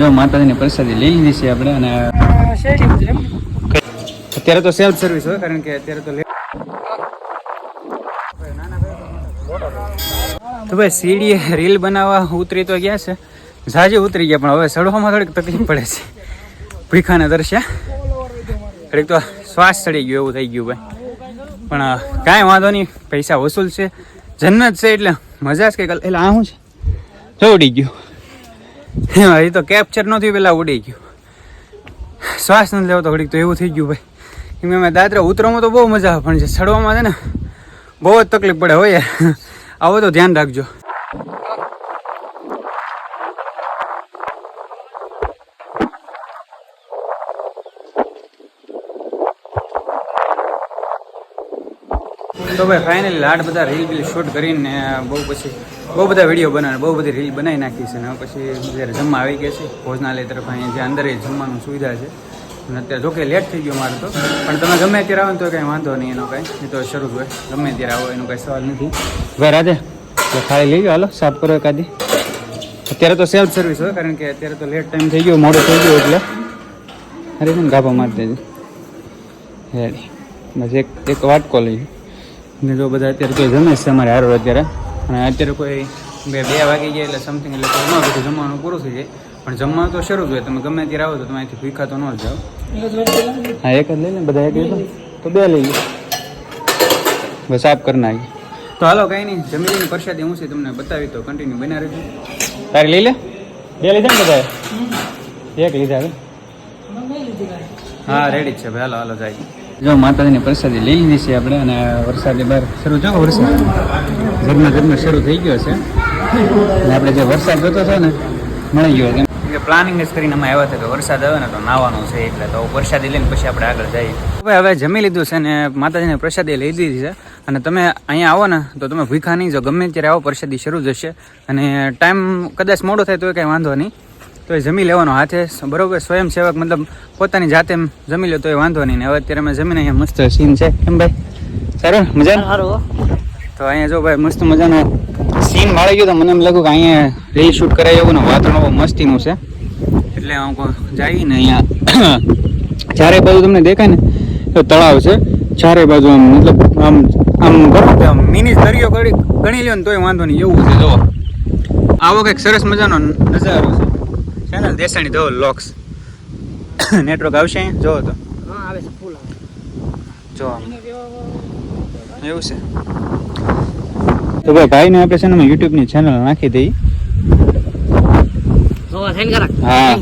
જો માતાજીની પ્રસાદી લઈ લીધી છે આપણે અને અત્યારે તો સેલ્ફ સર્વિસ હોય કારણ કે અત્યારે તો તો ભાઈ સીડી રીલ બનાવવા ઉતરી તો ગયા છે. ઝાજી ઉતરી ગયા, પણ હવે ચડવામાં થોડીક તકલીફ પડે છે. ભીખાને દર્શ્યા થોડીક તો શ્વાસ ચડી ગયો એવું થઈ ગયું ભાઈ. પણ કાંઈ વાંધો નહીં, પૈસા વસૂલ છે. જન્નત છે એટલે મજા જ કંઈક એટલે આ શું છે? જો ઉડી ગયું. એ તો કેપ્ચર નથી પેલા ઉડી ગયું. શ્વાસ નથી લેવો તો ઘડીક તો એવું થઈ ગયું ભાઈ. કેમ કે અમે દાદરા ઉતરવામાં તો બહુ મજા આવે, પણ જે ચડવામાં છે ને, બહુ જ તકલીફ પડે, હોય. આવો તો ધ્યાન રાખજો. તો ભાઈ ફાઇનલી લાડ બધા રીલ બીલ શૂટ કરીને બહુ પછી, બહુ બધા વીડિયો બનાવે, બહુ બધી રીલ બનાવી નાખી છે ને પછી જ્યારે જમવા આવી ગયા છે, ભોજનાલય તરફ અહીંયા જે અંદર જમવાનું સુવિધા છે. અને અત્યારે જોકે લેટ થઈ ગયો મારે તો, પણ તમે ગમે ત્યારે આવો ને તો કંઈ વાંધો નહીં, એનો કાંઈ, એ તો શરૂ હોય. ગમે ત્યારે આવો, એનો કાંઈ સવાલ નથી. ભાઈ તો ખાલી લઈ ગયો હાલો, સાફ કરો એકાદી. અત્યારે તો સેલ્ફ સર્વિસ હોય, કારણ કે અત્યારે તો લેટ ટાઈમ થઈ ગયો, મોડો થઈ ગયો એટલે. અરે ગાભા મારી દેજો. હેડી બસ એક એક વાટકો લઈ ને જો બધા અત્યારે કોઈ જમે છે અમારે હારો અત્યારે. અને અત્યારે કોઈ બે બે વાગી જાય એટલે સમથિંગ એટલે ન બધું જમવાનું પૂરું થઈ જાય. પણ જમવાનું તો શરૂ જ તમે ગમે ત્યારે આવો તો તમે અહીંથી ભીખા તો ન જ જાઓ. હા, એક જ લઈ લે બધા એક તો બે લઈ લે. બસ સાફ કરી નાખી. તો હાલો, કંઈ નહીં. જમી લઈને પરસાદી હું છે તમને બતાવી તો કન્ટિન્યુ બના રહેજો. તારી લઈ લે? બે લીધા ને બધા એક લીધા હા રેડી જ છે. ભાઈ હાલો હાલો, જાય. જો માતાજીની પ્રસાદી લઈ લીધી છે આપણે અને વરસાદની બહાર શરૂ જો વરસાદ. ઝરમા ઝરમા શરૂ થઈ ગયો છે. અને આપણે જે વરસાદ જોતો હતો ને, મળી ગયો છે. પ્લાનિંગ જ કરીને અમે આવ્યા હતા કે વરસાદ આવે ને તો નાવાનું છે એટલે તો વરસાદી લઈને પછી આપણે આગળ જઈએ. હવે હવે જમી લીધું છે ને માતાજીને પ્રસાદી લઈ દીધી છે. અને તમે અહીંયા આવો ને, તો તમે ભૂખા નહીં જો ગમે ત્યારે આવો, પ્રસાદી શરૂ જશે અને ટાઈમ કદાચ મોડો થાય તો કાંઈ વાંધો નહીં. તો એ જમી લેવાનો હાથે. બરોબર સ્વયંસેવક મતલબ પોતાની જાતે જમી લે તો એ વાંધો નહીં ને. હવે અત્યારે અમે જમીને અહીંયા મસ્ત સીન છે. કેમ ભાઈ સારું? મજા તો અહીંયા જો ભાઈ મસ્ત મજાનો સીન મળી ગયો તો મને એમ લાગ્યું કે અહીંયા રીલ શૂટ કરાય એવું ને વાતાવરણ બહુ મસ્તીનું છે. એટલે હું કહું જઈએ ને અહીંયા ચારે બાજુ તમને દેખાય ને તો તળાવ છે. ચારે બાજુ આમ મતલબ આમ આમ આમ મિની દરિયો ગણી ગણી લ્યો ને તોય વાંધો નહીં. એવું છે જો આવો કંઈક સરસ મજાનો નજારો છે. ચેનલ દેસાણી ધો લોક્સ નેટવર્ક આવશે? જોવો તો. જો. એવું છે. તો ભાઈ ભાઈને આપણે છે ને યુટ્યુબની ચેનલ નાખી દઈ. હા.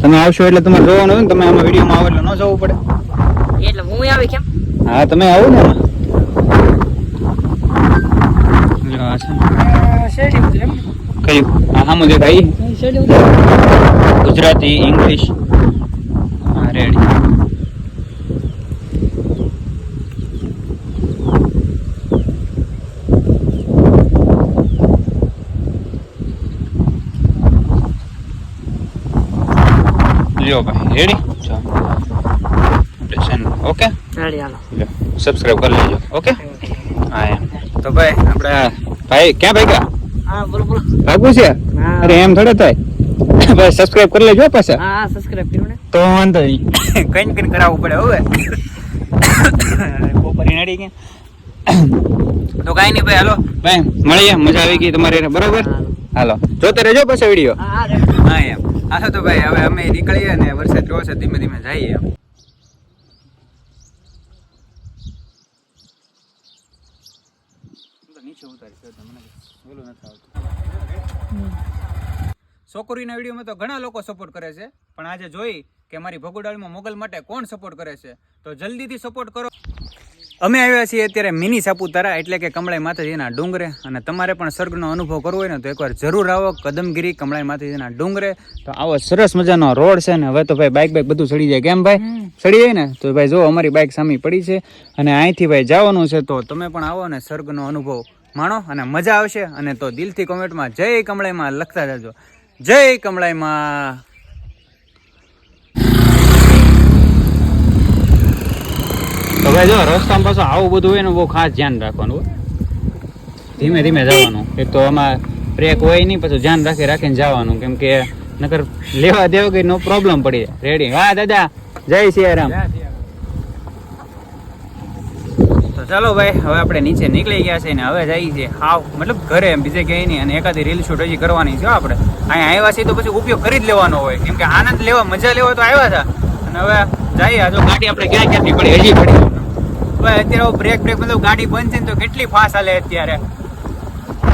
તમે આવશો એટલે તમારે જોવાનું હોય ને તમે આમાં વિડીયોમાં આવો એટલે ન જવું પડે. એટલે હું આવી કેમ? હા તમે આવો ને એમાં જો એમ. કયું હા હા મુજે ભાઈ ગુજરાતી ઇંગ્લિશ. હા રેડી લ્યો ભાઈ રેડી ચલો. આપણે ચેનલ ઓકે રેડી હાલો. લ્યો સબસ્ક્રાઇબ કરી લેજો. ઓકે હા એમ. તો ભાઈ આપણે ભાઈ ક્યાં ભાઈ ગયા હા બોલો બોલો. ભાગવું છે? અરે એમ થોડે થાય. ભાઈ સબસ્ક્રાઇબ કરી લેજો પાછા. હા હા સબસ્ક્રાઇબ કર્યું ને. તો વાંધો નહીં. કઈ ને કઈ કરાવવું પડે હવે. બપોરી નડી ગયા. તો કાંઈ નહીં ભાઈ હાલો. ભાઈ મળીએ. મજા આવી ગઈ તમારે બરોબર? હાલો. જોતે રહેજો પાછા વીડિયો. હા હા હા એમ. હાલો તો ભાઈ હવે અમે નીકળીએ ને વરસાદ છે ધીમે ધીમે જઈએ એમ નીચે ઉતારી છે મને નથી આવતું. છોકરીના વિડીયોમાં તો ઘણા લોકો સપોર્ટ કરે છે પણ આજે જોઈ કે મારી ભગુડાળીમાં મોગલ માટે કોણ સપોર્ટ કરે છે? તો જલ્દીથી સપોર્ટ કરો. અમે આવ્યા છીએ અત્યારે મિની સાપુતારા એટલે કે કમળાઈ માતાજીના ડુંગરે અને તમારે પણ સ્વર્ગનો અનુભવ કરવો હોય ને તો એકવાર જરૂર આવો કદમગીરી કમળાઈ માતાજીના ડુંગરે. તો આવો સરસ મજાનો રોડ છે ને હવે તો ભાઈ બાઇક બાઇક બધું ચડી જાય. કેમ ભાઈ? ચડી જાય ને? તો ભાઈ જો અમારી બાઇક સામે પડી છે અને અહીંથી ભાઈ જવાનું છે તો તમે પણ આવો ને સ્વર્ગનો અનુભવ માણો અને મજા આવશે અને તો દિલથી કોમેન્ટમાં જય કમળાઈમાં લખતા જજો. જય કમળાઈમાં. તો ભાઈ જો રસ્તામાં પાછું આવું બધું હોય ને બહુ ખાસ ધ્યાન રાખવાનું. ધીમે ધીમે જવાનું. એક તો આમાં બ્રેક હોય નહીં પછી ધ્યાન રાખી રાખીને જવાનું. કેમ કે નકર લેવા દેવા કઈ નો પ્રોબ્લેમ પડી જાય. રેડી હા દાદા. જય સિયારામ. ચાલો ભાઈ, હવે આપણે નીચે નીકળી ગયા છે ને હવે જઈએ છીએ હાવ, મતલબ ઘરે એમ, બીજે ક્યાંય નહીં. અને એકાદી રીલ શૂટ હજી કરવાની છે આપણે. અહીંયા આવ્યા છીએ તો પછી ઉપયોગ કરી જ લેવાનો હોય. કેમ કે આનંદ લેવા, મજા લેવા તો આવ્યા હતા. અને હવે જઈએ, આ જો ગાડી આપણે ક્યાં ક્યાંથી પડી, હજી પડી. ભાઈ અત્યારે બ્રેક બ્રેક મતલબ ગાડી બંધ છે ને તો કેટલી ફાસ્ટ હાલે અત્યારે.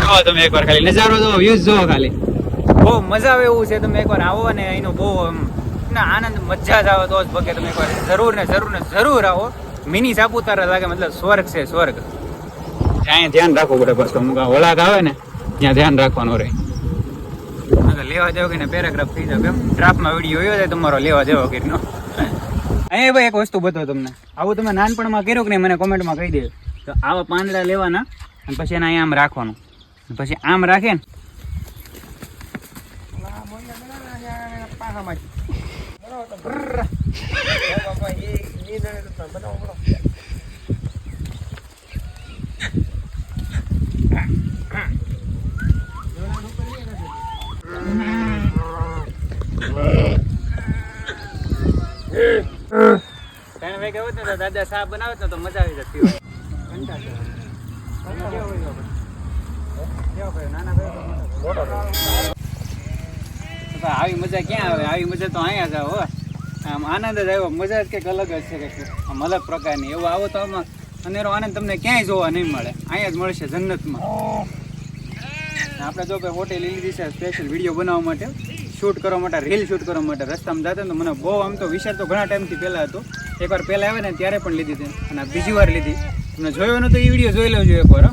જો તમે એકવાર ખાલી. નજારો જો વ્યૂઝ જો ખાલી. બહુ મજા આવે એવું છે તમે એકવાર આવો ને એનો બહુ આનંદ, મજા જ આવે તો જ ભકે તમે એકવાર. જરૂર ને જરૂર ને જરૂર આવો. મિની સાપુતારા લાગે મતલબ સ્વર્ગ છે સ્વર્ગ. અહીંયા ધ્યાન રાખવું પડે બસ અમુક વળાક આવે ને ત્યાં ધ્યાન રાખવાનું રહે. લેવા જાવ કે પેરાગ્રાફ થઈ જાવ કેમ? ડ્રાફ્ટમાં વીડિયો હોય છે તમારો લેવા જાવ કે નો? અહીંયા ભાઈ એક વસ્તુ બતાવો તમને. આવું તમે નાનપણમાં કર્યું કે નહીં મને કોમેન્ટમાં કહી દે તો આવા પાંદડા લેવાના અને પછી એને અહીંયા આમ રાખવાનું. પછી આમ રાખે ને. ત્રણ વાગે હોત ને તો દાદા શાક બનાવે ને તો મજા આવી જતી હોય આવે. મજા ક્યાં આવે આવી મજા તો અહીંયા જ આવે. આમ આનંદ જ આવ્યો મજા જ કંઈક અલગ જ છે અલગ પ્રકારની. એવું આવો તો આમાં અનેરો આનંદ તમને ક્યાંય જોવા નહીં મળે. અહીંયા જ મળશે જન્નતમાં. આપણે જો કોઈ હોટેલ લીધી છે સ્પેશિયલ વીડિયો બનાવવા માટે શૂટ કરવા માટે રીલ શૂટ કરવા માટે રસ્તામાં જતા તો મને બહુ આમ તો વિચાર તો ઘણા ટાઈમથી પહેલાં હતો. એકવાર પહેલાં આવે ને ત્યારે પણ લીધી હતી. અને બીજી વાર લીધી. તમને જોયો નતો એ વીડિયો જોઈ લેજો એકવાર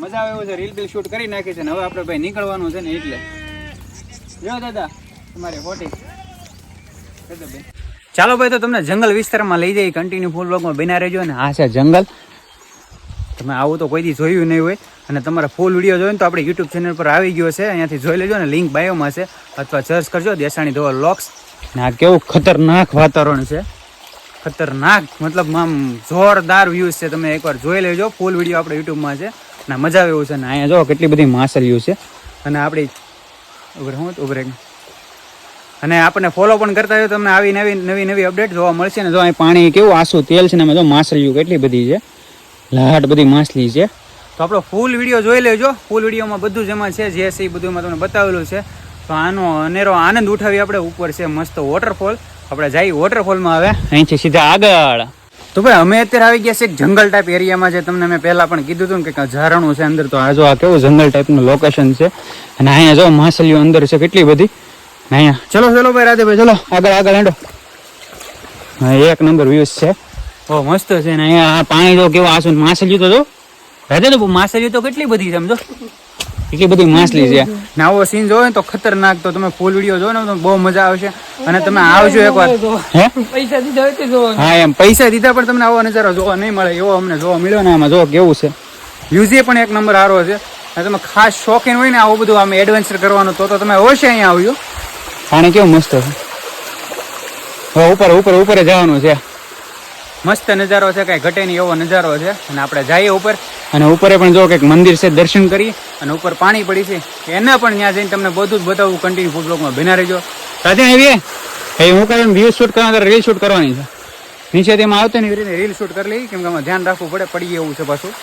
મજા આવે એવું છે. રીલ બિલ શૂટ કરી નાખી છે ને હવે આપણે ભાઈ નીકળવાનું છે ને એટલે. જો દાદા, તમારી હોટી ચાલો ભાઈ, તો તમને જંગલ વિસ્તારમાં લઈ જઈ કન્ટિન્યુ ફૂલ બ્લોગમાં બના રહેજો અને આ છે જંગલ. તમે આવું તો કોઈ દી જોયું નહીં હોય. અને તમારા ફૂલ વીડિયો જોઈને તો આપણે યુટ્યુબ ચેનલ પર આવી ગયો છે. અહીંયાથી જોઈ લેજો ને લિંક બાયોમાં છે. અથવા સર્ચ કરજો, દેસાણી ધોવા લોક્સ ને આ કેવું ખતરનાક વાતાવરણ છે. ખતરનાક, મતલબ આમ જોરદાર વ્યૂઝ છે. તમે એકવાર જોઈ લેજો ફૂલ વીડિયો આપણે યુટ્યુબમાં છે. અને મજા આવે એવું છે. ને અહીંયા જો કેટલી બધી માસલીઓ છે. અને આપણી ઉભરે હું, ઉભરે. અને આપણને ફોલો પણ કરતા હોય તમને આવી નવી નવી નવી અપડેટ જોવા મળશે ને જો અહીં પાણી કેવું આસુ તેલ છે ને એમાં જો માછલીઓ કેટલી બધી છે. લાટ બધી માછલી છે. તો આપણો ફૂલ વીડિયો જોઈ લેજો. ફૂલ વિડીયોમાં બધું જ એમાં છે, જે છે એ બધું તમને બતાવેલું છે. તો આનો અનેરો આનંદ ઉઠાવી આપણે ઉપર છે મસ્ત વોટરફોલ આપણે જઈ વોટરફોલમાં આવે અહીંથી સીધા આગળ. તો ભાઈ, અમે અત્યારે આવી ગયા છે એક જંગલ ટાઈપ એરિયામાં છે. તમને મેં પહેલાં પણ કીધું હતું કે ઝારણું છે અંદર. તો આ જો આ કેવું જંગલ ટાઈપનું લોકેશન છે. અને અહીંયા જો માછલીઓ અંદર છે કેટલી બધી. અહીંયા. ચલો ચલો ભાઈ રાધેભાઈ ચલો. આગળ આગળ હેડો. એક નંબર વ્યૂઝ છે. ઓ મસ્ત છે ને અહીંયા પાણી તો કેવું આસુ ને માછલીઓ તો જો. રાધે તો માછલી તો કેટલી બધી છે સમજો. એટલી બધી માછલી છે. ને આવો સીન જોવો ને તો ખતરનાક તો તમે ફૂલ વીડિયો જોવો ને તો બહુ મજા આવશે. અને તમે આવજો એકવાર. હે? પૈસા દીધા હોય તે હા એમ. પૈસા દીધા પણ તમને આવો નજારો જોવા નહીં મળે. એવો અમને જોવા મળ્યો ને આમાં જો કેવું છે. યુઝે પણ એક નંબર સારો છે. તમે ખાસ શોખીન હોય ને આવું બધું આમ એડવેન્ચર કરવાનું તો તો તમે અવશ્ય અહીંયા આવ્યો પાણી કેવું મસ્ત છે? હવે ઉપર ઉપર ઉપર જવાનું છે. મસ્ત નજારો છે કાંઈ ઘટે નહીં એવો નજારો છે. અને આપણે જઈએ ઉપર. અને ઉપરે પણ જો કંઈક મંદિર છે દર્શન કરી અને ઉપર પાણી પડી છે. એના પણ ત્યાં જઈને તમને બધું જ બતાવું. કન્ટિન્યુ ફૂડ બ્લોગમાં બના રહેજો. સાથે આવીએ. એ હું કઈ વ્યૂ શૂટ કરવા રીલ શૂટ કરવાની છે. નીચે તેમાં આવતો ને એવી રીતે રીલ શૂટ કરી લઈ કેમ કે આમાં ધ્યાન રાખવું પડે પડી એવું છે પાછું.